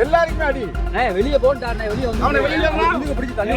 எல்லாருக்குமே அடி. வெளியே போட்டாண்ணே வெளியே வந்து அவனை வெளியே பிடிச்சி தள்ளி